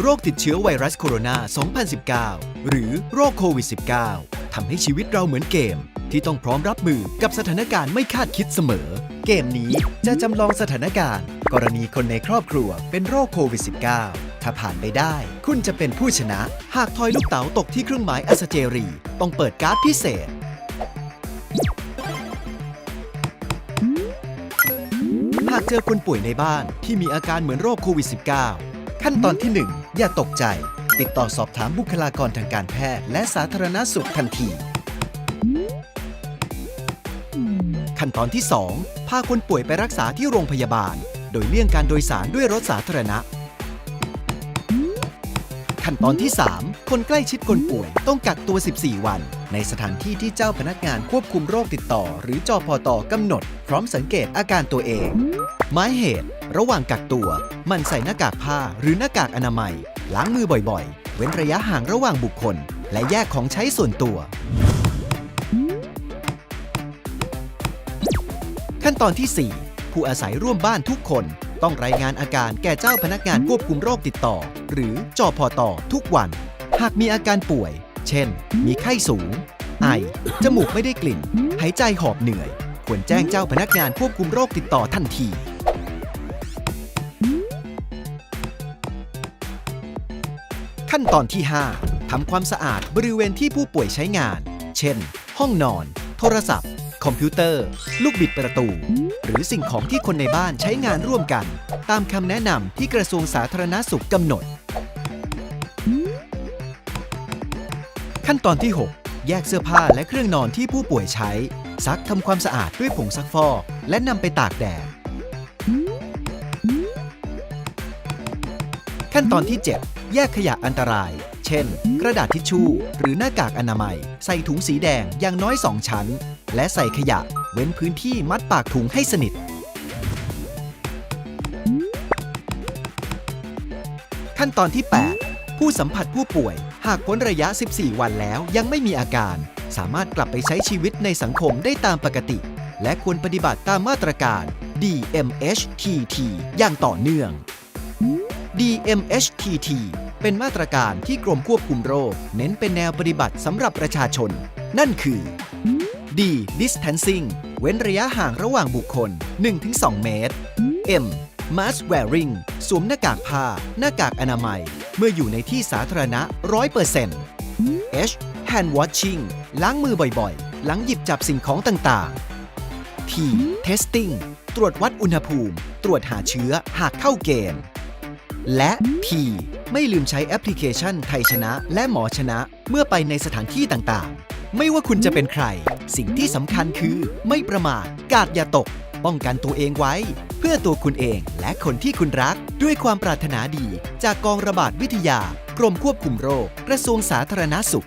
โรคติดเชื้อไวรัสโคโรนา 2019 หรือโรคโควิด -19 ทำให้ชีวิตเราเหมือนเกม ที่ต้องพร้อมรับมือกับสถานการณ์ไม่คาดคิดเสมอ เกมนี้จะจำลองสถานการณ์ กรณีคนในครอบครัวเป็นโรคโควิด -19 ถ้าผ่านไปได้ คุณจะเป็นผู้ชนะ หากทอยลูกเต๋าตกที่เครื่องหมายอัสเจรี ต้องเปิดการ์ดพิเศษ หากเจอคนป่วยในบ้านที่มีอาการเหมือนโรคโควิด -19 ขั้นตอนที่ 1 อย่าตกใจ ติดต่อสอบถามบุคลากรทางการแพทย์และสาธารณสุขทันที ขั้นตอนที่ 2 พาคนป่วยไปรักษาที่โรงพยาบาล โดยเลี่ยงการโดยสารด้วยรถสาธารณะ ขั้นตอนที่ 3 คนใกล้ชิดคนป่วยต้องกักตัว 14 วัน ในสถานที่ที่เจ้าพนักงานควบคุมโรคติดต่อ หรือจอพอตกำหนด พร้อมสังเกตอาการตัวเอง หมายเหตุ ระหว่างกักตัว มันใส่หน้ากากผ้าหรือหน้ากากอนามัย ล้างมือบ่อยๆ เว้นระยะห่างระหว่างบุคคล และแยกของใช้ส่วนตัว ขั้นตอนที่ 4 ผู้อาศัยร่วมบ้านทุกคนต้องรายงานอาการแก่เจ้าพนักงานควบคุมโรคติดต่อ หรือจอพอตอทุกวัน หากมีอาการป่วย เช่น มีไข้สูง ไอ จมูกไม่ได้กลิ่น หายใจหอบเหนื่อย ควรแจ้งเจ้าพนักงานควบคุมโรคติดต่อทันทีขั้นตอนที่ 5ทำความสะอาดบริเวณที่ผู้ป่วยใช้งาน เช่น ห้องนอน โทรศัพท์ คอมพิวเตอร์ ลูกบิดประตู หรือสิ่งของที่คนในบ้านใช้งานร่วมกัน ตามคำแนะนำที่กระทรวงสาธารณสุขกำหนด ขั้นตอนที่ 6 แยกเสื้อผ้าและเครื่องนอนที่ผู้ป่วยใช้ ซักทำความสะอาดด้วยผงซักฟอกและนำไปตากแดด ขั้นตอนที่ 7 แยกขยะอันตราย เช่น กระดาษทิชชู่ หรือหน้ากากอนามัย ใส่ถุงสีแดงอย่างน้อย 2 ชั้น และใส่ขยะ เว้นพื้นที่มัดปากถุงให้สนิท ขั้นตอนที่ 8 ผู้สัมผัสผู้ป่วย หากพ้นระยะ 14 วันแล้วยังไม่มีอาการ สามารถกลับไปใช้ชีวิตในสังคมได้ตามปกติ และควรปฏิบัติตามมาตรการ DMHTT อย่างต่อเนื่อง DMHTT เป็นมาตรการที่กรมควบคุมโรค เน้นเป็นแนวปฏิบัติสำหรับประชาชน นั่นคือ D distancing เว้นระยะห่างระหว่างบุคคล 1-2 เมตร M mask wearing สวมหน้ากากผ้า หน้ากากอนามัย เมื่ออยู่ในที่สาธารณะ100% H hand washing ล้างมือบ่อยๆ หลังหยิบจับสิ่งของต่างๆ T testing ตรวจวัดอุณหภูมิ ตรวจหาเชื้อหากเข้าเกณฑ์ และ P ไม่ลืมใช้แอปพลิเคชันไทยชนะและหมอชนะเมื่อไปในสถานที่ต่างๆ ไม่ว่าคุณจะเป็นใคร สิ่งที่สำคัญคือ ไม่ประมาทกาดอย่าตก ป้องกันตัวเองไว้ เพื่อตัวคุณเองและคนที่คุณรัก ด้วยความปรารถนาดี จากกองระบาดวิทยา กรมควบคุมโรค กระทรวงสาธารณสุข